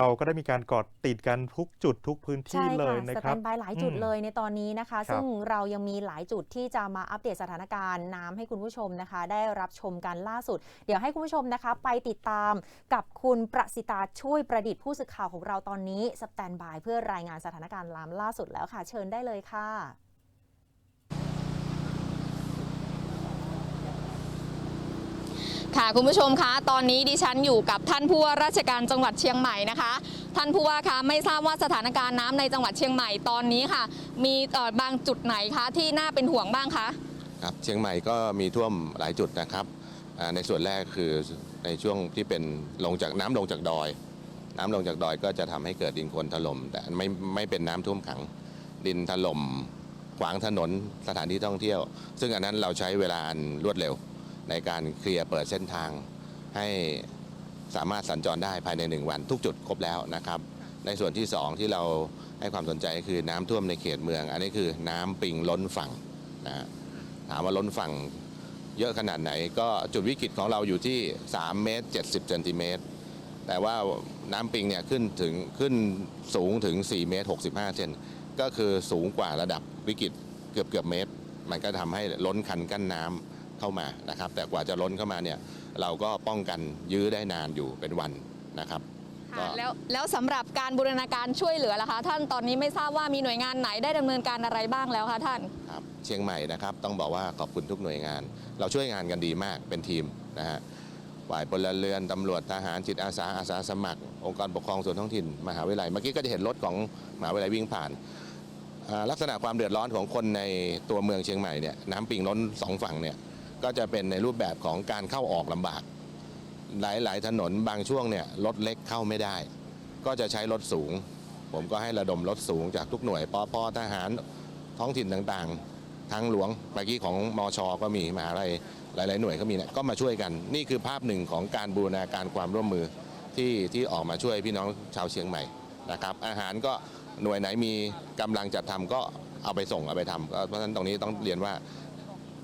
เราก็ได้มีการกอดติดกันทุกจุดทุกพื้นที่ใช่เลค่ะยนะสคแตรับนบายหลายจุดอืมเลยในตอนนี้นะคะครับซึ่งเรายังมีหลายจุดที่จะมาอัปเดตสถานการณ์น้ำให้คุณผู้ชมนะคะ ได้รับชมกันล่าสุด เดี๋ยวให้คุณผู้ชมนะคะ ไปติดตามกับคุณประสิตาช่วยประดิษฐ์ผู้สื่อข่าวของเราตอนนี้สแตนบายเพื่อรายงานสถานการณ์น้ำล่าสุดแล้วค่ะ เชิญได้เลยค่ะ ค่ะคุณผู้ชมคะตอนนี้ดิฉันอยู่กับท่านผู้ว่าราชการจังหวัดเชียงใหม่นะคะ ท่านผู้ว่าคะไม่ทราบว่าสถานการณ์น้ำในจังหวัดเชียงใหม่ตอนนี้ค่ะ มีเอ่อบางจุดไหนคะที่น่าเป็นห่วงบ้างคะ ครับเชียงใหม่ก็มีท่วมหลายจุดนะครับอ่าในส่วนแรกคือในช่วงที่เป็นลงจากน้ำลงจากดอย น้ำลงจากดอยก็จะทำให้เกิดดินโคลนถล่มแต่ไม่ไม่เป็นน้ำท่วมขังดินถล่มขวางถนนสถานที่ท่องเที่ยว ซึ่งอันนั้นเราใช้เวลาอันรวดเร็ว ในการเคลียร์เปิดเส้นทางให้สามารถสัญจรได้ภายในหนึ่งวันทุกจุดครบแล้วนะครับ ในส่วนที่สองที่เราให้ความสนใจคือน้ำท่วมในเขตเมือง อันนี้คือน้ำปิงล้นฝั่งนะถามว่าล้นฝั่งเยอะขนาดไหน ก็จุดวิกฤตของเราอยู่ที่ 3 เมตร 70เซนติเมตรแต่ว่าน้ำปิงเนี่ยขึ้นถึงขึ้นสูงถึง 4 เมตร 65เซนก็คือสูงกว่าระดับวิกฤตเกือบเกือบเมตร มันก็ทำให้ล้นคันกั้นน้ำ เข้ามานะครับ แต่กว่าจะล้นเข้ามาเนี่ยเราก็ป้องกันยื้อได้นานอยู่เป็นวันนะครับก็แล้วแล้วสำหรับการบูรณาการช่วยเหลือล่ะคะท่านตอนนี้ไม่ทราบว่ามีหน่วยงานไหนได้ดำเนินการอะไรบ้างแล้วคะท่าน ครับเชียงใหม่นะครับ ต้องบอกว่าขอบคุณทุกหน่วยงาน เราช่วยงานกันดีมากเป็นทีมนะฮะฝ่ายพลเรือนตำรวจทหารจิตอาสาอาสาสมัคร องค์กรปกครองส่วนท้องถิ่นมหาวิทยาลัยเมื่อกี้ก็จะเห็นรถของมหาวิทยาลัยวิ่งผ่านอ่าลักษณะความเดือดร้อนของคนในตัวเมืองเชียงใหม่เนี่ยน้ำปิงล้นสองฝั่งเนี่ย ก็จะเป็นในรูปแบบของการเข้าออกลำบาก หลาย ๆ ถนนบางช่วงเนี่ยรถเล็กเข้าไม่ได้ ก็จะใช้รถสูง ผมก็ให้ระดมรถสูงจากทุกหน่วยปอปทหารท้องถิ่นต่างๆ ทางหลวงเมื่อกี้ของมอชก็มีมหาลัยหลาย ๆ หน่วยก็มีเนี่ยก็มาช่วยกัน นี่คือภาพหนึ่งของการบูรณาการความร่วมมือที่ที่ออกมาช่วยพี่น้องชาวเชียงใหม่นะครับอาหารก็หน่วยไหนมีกำลังจัดทำก็เอาไปส่งเอาไปทำเพราะฉะนั้นตรงนี้ต้องเรียนว่า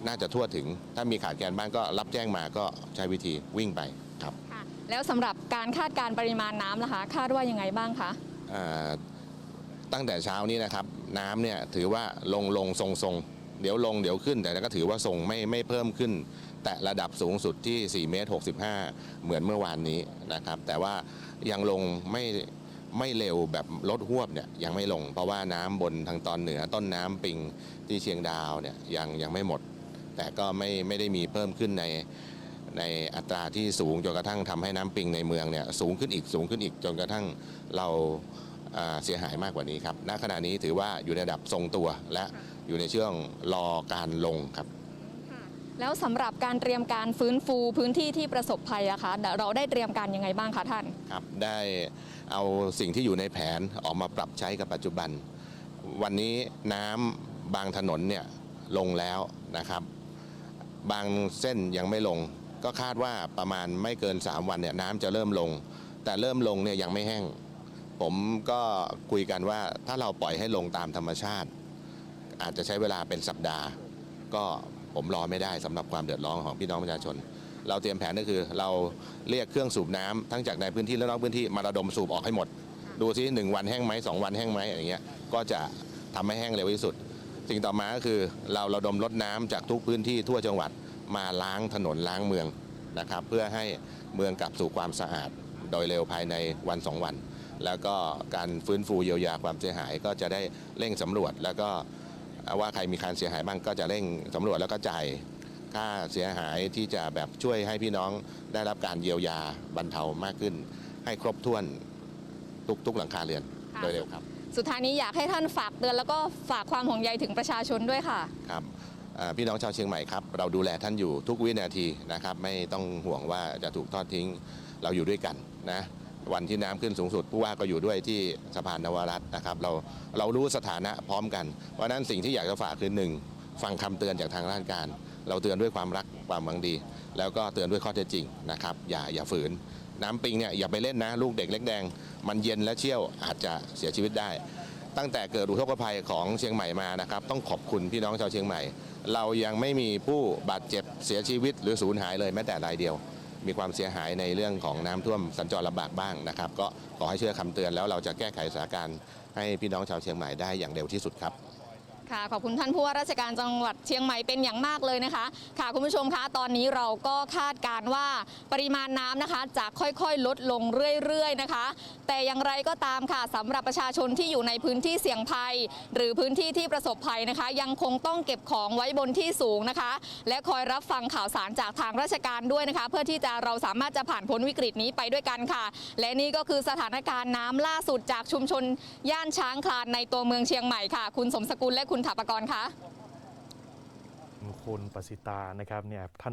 น่าจะทั่วถึง ถ้ามีขาดแคลนบ้างก็รับแจ้งมาก็ใช้วิธีวิ่งไปครับแล้วสำหรับการคาดการณ์ปริมาณน้ำล่ะคะ คาดว่ายังไงบ้างคะ อ่าตั้งแต่เช้านี้นะครับน้ำเนี่ยถือว่าลงลงทรงทรงเดี๋ยวลงเดี๋ยวขึ้น แต่ก็ถือว่าทรงไม่ไม่เพิ่มขึ้น แต่ระดับสูงสุดที่4เมตร65 เหมือนเมื่อวานนี้นะครับ แต่ว่ายังลงไม่ไม่เร็วแบบลดหวบเนี่ยยังไม่ลง เพราะว่าน้ำบนทางตอนเหนือต้นน้ำปิงที่เชียงดาวเนี่ยยังยังไม่หมด แต่ก็ไม่ไม่ได้มีเพิ่มขึ้นในในอัตราที่สูงจนกระทั่งทำให้น้ำปิงในเมืองเนี่ยสูงขึ้นอีกสูงขึ้นอีกจนกระทั่งเราอ่าเสียหายมากกว่านี้ครับ ณ ขณะนี้ถือว่าอยู่ในระดับทรงตัวและอยู่ในช่วงรอการลงครับ แล้วสำหรับการเตรียมการฟื้นฟูพื้นที่ที่ประสบภัยอะคะเราได้เตรียมการยังไงบ้างคะท่าน ครับ ได้เอาสิ่งที่อยู่ในแผนออกมาปรับใช้กับปัจจุบัน วันนี้น้ำบางถนนเนี่ยลงแล้วนะครับ บางเส้นยังไม่ลง ก็คาดว่าประมาณไม่เกิน 3 วันเนี่ยน้ำจะเริ่มลง แต่เริ่มลงเนี่ยยังไม่แห้ง ผมก็คุยกันว่าถ้าเราปล่อยให้ลงตามธรรมชาติ อาจจะใช้เวลาเป็นสัปดาห์ ก็ผมรอไม่ได้สำหรับความเดือดร้อนของพี่น้องประชาชน เราเตรียมแผนก็คือเราเรียกเครื่องสูบน้ำทั้งจากในพื้นที่และนอกพื้นที่มาระดมสูบออกให้หมด ดูซิหนึ่งวันแห้งไหมสองวันแห้งไหมอย่างเงี้ยก็จะทำให้แห้งเร็วที่สุด สิ่งต่อมาก็คือเราระดมรถน้ำจากทุกพื้นที่ทั่วจังหวัดมาล้างถนนล้างเมืองนะครับเพื่อให้เมืองกลับสู่ความสะอาดโดยเร็วภายในวันสองวัน แล้วก็การฟื้นฟูเยียวยาความเสียหายก็จะได้เร่งสำรวจ แล้วก็ว่าใครมีการเสียหายบ้างก็จะเร่งสำรวจแล้วก็จ่ายค่าเสียหายที่จะแบบช่วยให้พี่น้องได้รับการเยียวยาบรรเทามากขึ้น ให้ครบถ้วนทุกทุกหลังคาเรือนโดยเร็วครับ สุดท้ายนี้อยากให้ท่านฝากเตือนแล้วก็ฝากความห่วงใยถึงประชาชนด้วยค่ะ ครับพี่น้องชาวเชียงใหม่ครับเราดูแลท่านอยู่ทุกวินาทีนะครับ ไม่ต้องห่วงว่าจะถูกทอดทิ้งเราอยู่ด้วยกันนะวันที่น้ำขึ้นสูงสุดผู้ว่าก็อยู่ด้วยที่สะพานนวรัตน์นะครับ เราเรารู้สถานะพร้อมกัน เพราะนั้นสิ่งที่อยากจะฝากคือหนึ่งฟังคำเตือนจากทางราชการ เราเตือนด้วยความรักความหวังดี แล้วก็เตือนด้วยข้อเท็จจริงนะครับ อย่าอย่าฝืน น้ำปิงเนี่ยอย่าไปเล่นนะลูกเด็กเล็กแดง มันเย็นและเชี่ยวอาจจะเสียชีวิตได้ ตั้งแต่เกิดอุทกภัยของเชียงใหม่มานะครับต้องขอบคุณพี่น้องชาวเชียงใหม่ เรายังไม่มีผู้บาดเจ็บเสียชีวิตหรือสูญหายเลยแม้แต่รายเดียว มีความเสียหายในเรื่องของน้ำท่วมสัญจรลำบากบ้างนะครับก็ขอให้เชื่อคำเตือนแล้วเราจะแก้ไขสถานการณ์ให้พี่น้องชาวเชียงใหม่ได้อย่างเร็วที่สุดครับ ค่ะขอบคุณท่านผู้ว่าราชการจังหวัดเชียงใหม่เป็นอย่างมากเลยนะคะ ค่ะคุณผู้ชมคะตอนนี้เราก็คาดการว่าปริมาณน้ำนะคะจะค่อยๆ ลดลงเรื่อยๆนะคะ แต่อย่างไรก็ตามค่ะสำหรับประชาชนที่อยู่ในพื้นที่เสี่ยงภัย หรือพื้นที่ที่ประสบภัยนะคะ ยังคงต้องเก็บของไว้บนที่สูงนะคะ และคอยรับฟังข่าวสารจากทางราชการด้วยนะคะ เพื่อที่จะเราสามารถจะผ่านพ้นวิกฤตนี้ไปด้วยกันค่ะ และนี่ก็คือสถานการณ์น้ำล่าสุดจากชุมชนย่านช้างคลานในตัวเมืองเชียงใหม่ค่ะ คุณสมสกุลและคุณถาปกรณ์ค่ะคุณประสิตานะครับเนี่ยท่าน